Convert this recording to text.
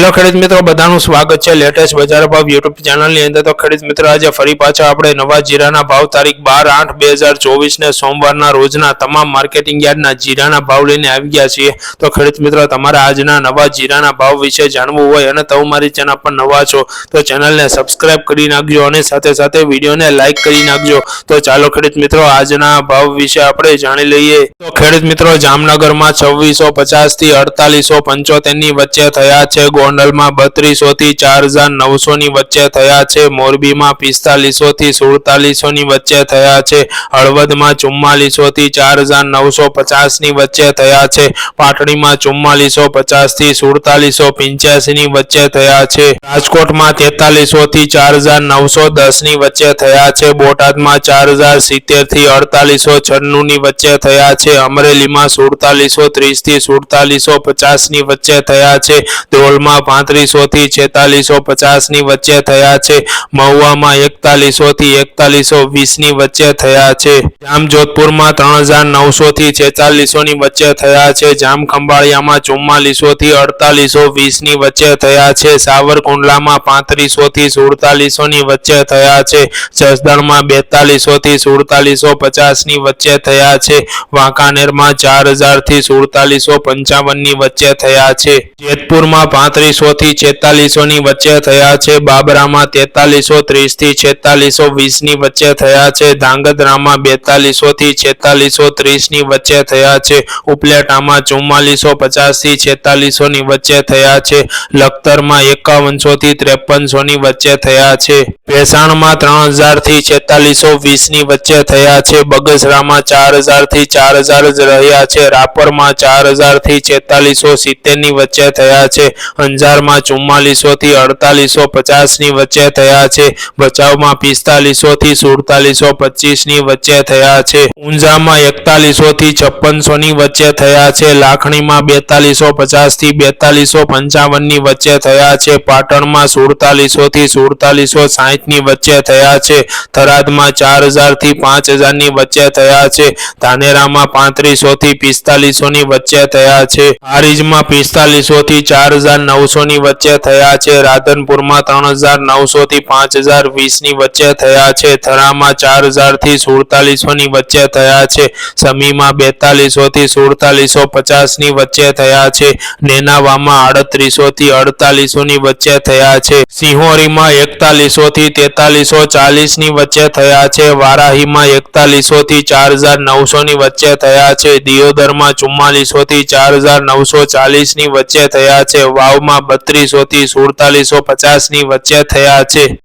Hello ખેડૂત મિત્રો, બધાનું સ્વાગત છે લેટેસ્ટ બજાર ભાવ યુટ્યુબ ચેનલની અંદર. તો ખેડૂત મિત્રો, આજે ફરી પાછા આપણે નવા જીરાના ભાવ. તારીખ બાર આઠ બે હજાર ચોવીસને સોમવારના રોજના તમામ માર્કેટિંગ યાર્ડના જીરાના ભાવ લઈને આવી ગયા છીએ. તો ખેડૂત મિત્રો, તમારે આજના નવા જીરાના ભાવ વિશે જાણવું હોય અને તમે મારી ચેનલ પર નવા છો, તો ચેનલને સબસ્ક્રાઇબ કરી નાખજો અને સાથે સાથે વિડીયોને લાઇક કરી નાખજો. તો ચાલો ખેડૂત મિત્રો, આજના ભાવ વિશે આપણે જાણી લઈએ. તો ખેડૂત મિત્રો, જામનગરમાં છવ્વીસો પચાસથી અડતાલીસો પંચોતેરની વચ્ચે થયા છે ગોંડલમાં બત્રીસો થી ચાર હજાર નવસો ની વચ્ચે થયા છે. મોરબીમાં પિસ્તાલીસો થી સુડતાલીસો ની વચ્ચે થયા છે. હળવદમાં ચુમ્માલીસો થી ચાર હજાર નવસો પચાસની વચ્ચે થયા છે. પાટણીમાં ચુમ્માલીસો પચાસથી સુડતાલીસો પંચ્યાસી ની વચ્ચે થયા છે. રાજકોટમાં તેતાલીસો થી ચાર હજાર નવસો દસની વચ્ચે થયા છે. બોટાદમાં ચાર હજાર સિત્તેરથી અડતાલીસો છન્નું ની વચ્ચે થયા છે. અમરેલીમાં સુડતાલીસો ત્રીસથી સુડતાલીસો પચાસની વચ્ચે થયા છે. ધ્રોલમાં પાંત્રીસો થી છેતાલીસો પચાસની વચ્ચે થયા છે. મહુવામાં એકતાલીસો થી એકતાલીસો વીસની વચ્ચે થયા છે. જામજોધપુરમાં ત્રણ હજાર નવસો થી છેતાલીસો ની વચ્ચે થયા છે. જામખંભાળિયામાં ચુમ્માલીસો થી અડતાલીસો વીસની વચ્ચે થયા છે. સાવરકુંડલામાં પાંત્રીસો થી સુડતાલીસો ની વચ્ચે થયા છે. જસદણમાં બેતાલીસો થી સુડતાલીસો પચાસની વચ્ચે થયા છે. વાંકાનેરમાં ચાર હજારથી સુડતાલીસો પંચાવનની વચ્ચે થયા છે. જેતપુરમાં પાંત્રીસો થી છેતાલીસો ની વચ્ચે થયા છે. બાબરામાં તેતાલીસો ત્રીસથી છેતાલીસો વીસની વચ્ચે થયા છે. ધાંગધ્રામાં બેતાલીસો થી છેતાલીસો ત્રીસની વચ્ચે થયા છે. ઉપલેટામાં ચુમ્માલીસો પચાસથી છેતાલીસો ની વચ્ચે થયા છે. લખતરમાં એકાવનસો થી ત્રેપનસો ની વચ્ચે થયા છે. ભેસાણમાં ત્રણ હજારથી છેતાલીસો વીસની વચ્ચે થયા છે. બગસરામાં ચાર હજારથી ચાર હજાર જ રહ્યા છે. રાપરમાં ચાર હજારથી છેતાલીસો સિત્તેરની વચ્ચે થયા છે. અંજારમાં ચુમ્માલીસો થી અડતાલીસો પચાસની વચ્ચે થયા છે. ભચાઉમાં પિસ્તાલીસો થી સુડતાલીસો પચીસની વચ્ચે થયા છે. ઊંઝામાં એકતાલીસો થી છપ્પનસો ની વચ્ચે થયા છે. લાખણીમાં બેતાલીસો પચાસથી બેતાલીસો પંચાવનની વચ્ચે થયા છે. પાટણમાં સુડતાલીસો થી સુડતાલીસો સાહીઠની વચ્ચે થયા છે. થરાદમાં ચાર હજારથી પાંચ હજારની વચ્ચે થયા છે. ધાનેરામાં પિસ્તાલીસો ની વચ્ચે થયા છે. હારીજમાં પિસ્તાલીસો થી ચાર હજાર નવસો ની વચ્ચે થયા છે. રાધનપુરમાં ત્રણ હજાર નવસો થી પાંચ હજાર વીસની વચ્ચે થયા છે. થરામાં ચાર હજારથી સુડતાલીસો ની વચ્ચે થયા છે. સમીમાં બેતાલીસો થી સુડતાલીસો પચાસની વચ્ચે થયા છે. નેનાવામાં અડતાલીસો ની વચ્ચે થયા છે. સિંહોરીમાં એકતાલીસો થી તેતાલીસો ચાલીસની વચ્ચે થયા છે. વારાહીમાં એકતાલીસો થી ચાર હજાર નવસો ની વચ્ચે થયા છે. દિયોદરમાં ચુમ્માલીસો થી ચાર હજાર નવસો ચાલીસની વચ્ચે થયા છે. વાવમાં બત્રીસો થી સુડતાલીસો પચાસની વચ્ચે થયા છે.